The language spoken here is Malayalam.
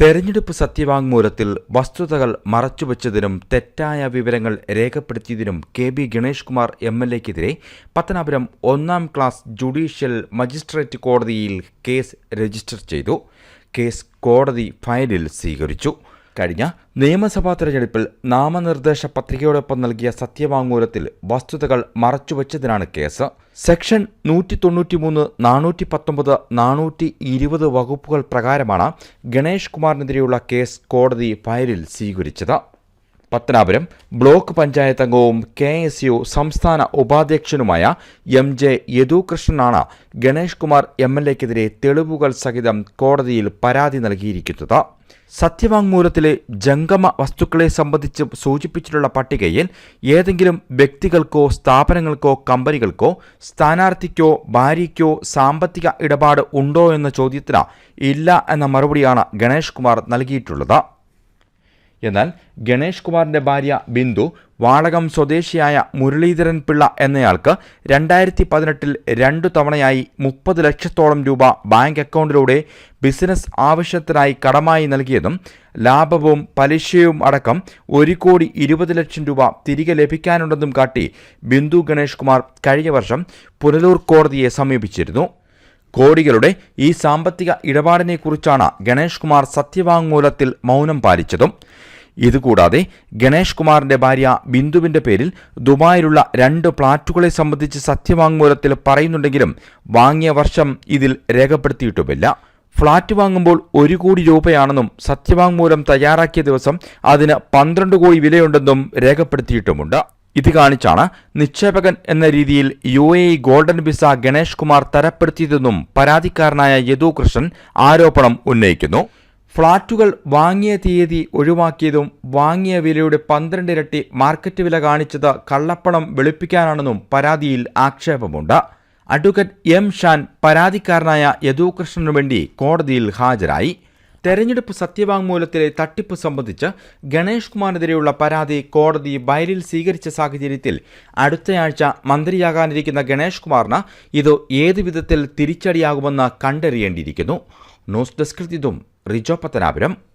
തെരഞ്ഞെടുപ്പ് സത്യവാങ്മൂലത്തിൽ വസ്തുതകൾ മറച്ചുവെച്ചതിനും തെറ്റായ വിവരങ്ങൾ രേഖപ്പെടുത്തിയതിനും K B Ganesh Kumar M L എക്കെതിരെ Pathanapuram ഒന്നാം ക്ലാസ് ജുഡീഷ്യൽ മജിസ്ട്രേറ്റ് കോടതിയിൽ കേസ് രജിസ്റ്റർ ചെയ്തു. കേസ് കോടതി ഫയലിൽ സ്വീകരിച്ചു. കഴിഞ്ഞ നിയമസഭാ തെരഞ്ഞെടുപ്പിൽ നാമനിർദ്ദേശ പത്രികയോടൊപ്പം നൽകിയ സത്യവാങ്മൂലത്തിൽ വസ്തുതകൾ മറച്ചുവെച്ചതിനാണ് കേസ്. സെക്ഷൻ നൂറ്റി തൊണ്ണൂറ്റിമൂന്ന് നാനൂറ്റി പത്തൊമ്പത് നാനൂറ്റി ഇരുപത് വകുപ്പുകൾ പ്രകാരമാണ് ഗണേഷ് കുമാറിനെതിരെയുള്ള കേസ് കോടതി ഫയലിൽ സ്വീകരിച്ചത്. പത്തനാപുരം ബ്ലോക്ക് പഞ്ചായത്ത് അംഗവും കെ എസ് യു സംസ്ഥാന ഉപാധ്യക്ഷനുമായ എം ജെ യദുകൃഷ്ണനാണ് ഗണേഷ് കുമാർ എം എൽ എക്കെതിരെ തെളിവുകൾ സഹിതം കോടതിയിൽ പരാതി നൽകിയിരിക്കുന്നത്. സത്യവാങ്മൂലത്തിലെ ജംഗമ വസ്തുക്കളെ സംബന്ധിച്ച് സൂചിപ്പിച്ചിട്ടുള്ള പട്ടികയിൽ ഏതെങ്കിലും വ്യക്തികൾക്കോ സ്ഥാപനങ്ങൾക്കോ കമ്പനികൾക്കോ സ്ഥാനാർത്ഥിക്കോ ഭാര്യയ്ക്കോ സാമ്പത്തിക ഇടപാട് ഉണ്ടോ എന്ന ചോദ്യത്തിന് ഇല്ല എന്ന മറുപടിയാണ് ഗണേഷ് കുമാർ നൽകിയിട്ടുള്ളത്. എന്നാൽ ഗണേഷ് കുമാറിന്റെ ഭാര്യ ബിന്ദു വാളകം സ്വദേശിയായ മുരളീധരൻ പിള്ള എന്നയാൾക്ക് രണ്ടായിരത്തി പതിനെട്ടിൽ രണ്ടു തവണയായി മുപ്പത് ലക്ഷത്തോളം രൂപ ബാങ്ക് അക്കൗണ്ടിലൂടെ ബിസിനസ് ആവശ്യത്തിനായി കടമായി നൽകിയതും ലാഭവും പലിശയും അടക്കം ഒരു കോടി ഇരുപത് ലക്ഷം രൂപ തിരികെ ലഭിക്കാനുണ്ടെന്നും കാട്ടി ബിന്ദു ഗണേഷ് കുമാർ കഴിഞ്ഞ വർഷം പുനലൂർ കോടതിയെ സമീപിച്ചിരുന്നു. കോടികളുടെ ഈ സാമ്പത്തിക ഇടപാടിനെക്കുറിച്ചാണ് ഗണേഷ് കുമാർ സത്യവാങ്മൂലത്തിൽ മൗനം പാലിച്ചതും. ഇതുകൂടാതെ ഗണേഷ് കുമാറിന്റെ ഭാര്യ ബിന്ദുവിന്റെ പേരിൽ ദുബായിലുള്ള രണ്ട് പ്ലാറ്റുകളെ സംബന്ധിച്ച് സത്യവാങ്മൂലത്തിൽ പറയുന്നുണ്ടെങ്കിലും വാങ്ങിയ വർഷം ഇതിൽ രേഖപ്പെടുത്തിയിട്ടുമില്ല. ഫ്ളാറ്റ് വാങ്ങുമ്പോൾ ഒരു കോടി രൂപയാണെന്നും സത്യവാങ്മൂലം തയ്യാറാക്കിയ ദിവസം അതിന് പന്ത്രണ്ട് കോടി വിലയുണ്ടെന്നും രേഖപ്പെടുത്തിയിട്ടുമുണ്ട്. ഇത് കാണിച്ചാണ് നിക്ഷേപകൻ എന്ന രീതിയിൽ U A golden visa Ganesh Kumar തരപ്പെടുത്തിയതെന്നും പരാതിക്കാരനായ യദുകൃഷ്ണൻ ആരോപണം ഉന്നയിക്കുന്നു. ഫ്ളാറ്റുകൾ വാങ്ങിയ തീയതി ഒഴിവാക്കിയതും വാങ്ങിയ വിലയുടെ പന്ത്രണ്ട് ഇരട്ടി മാർക്കറ്റ് വില കാണിച്ചത് കള്ളപ്പണം വെളുപ്പിക്കാനാണെന്നും പരാതിയിൽ ആക്ഷേപമുണ്ട്. അഡ്വക്കേറ്റ് എം ഷാൻ പരാതിക്കാരനായ യദുകൃഷ്ണനു വേണ്ടി കോടതിയിൽ ഹാജരായി. തെരഞ്ഞെടുപ്പ് സത്യവാങ്മൂലത്തിലെ തട്ടിപ്പ് സംബന്ധിച്ച് ഗണേഷ് കുമാറിനെതിരെയുള്ള പരാതി കോടതി ബയലിൽ സ്വീകരിച്ച സാഹചര്യത്തിൽ അടുത്തയാഴ്ച മന്ത്രിയാകാനിരിക്കുന്ന ഗണേഷ് കുമാറിന് ഇത് ഏതു വിധത്തിൽ തിരിച്ചടിയാകുമെന്ന് കണ്ടറിയേണ്ടിയിരിക്കുന്നു. News desk Rijo Pathanapuram.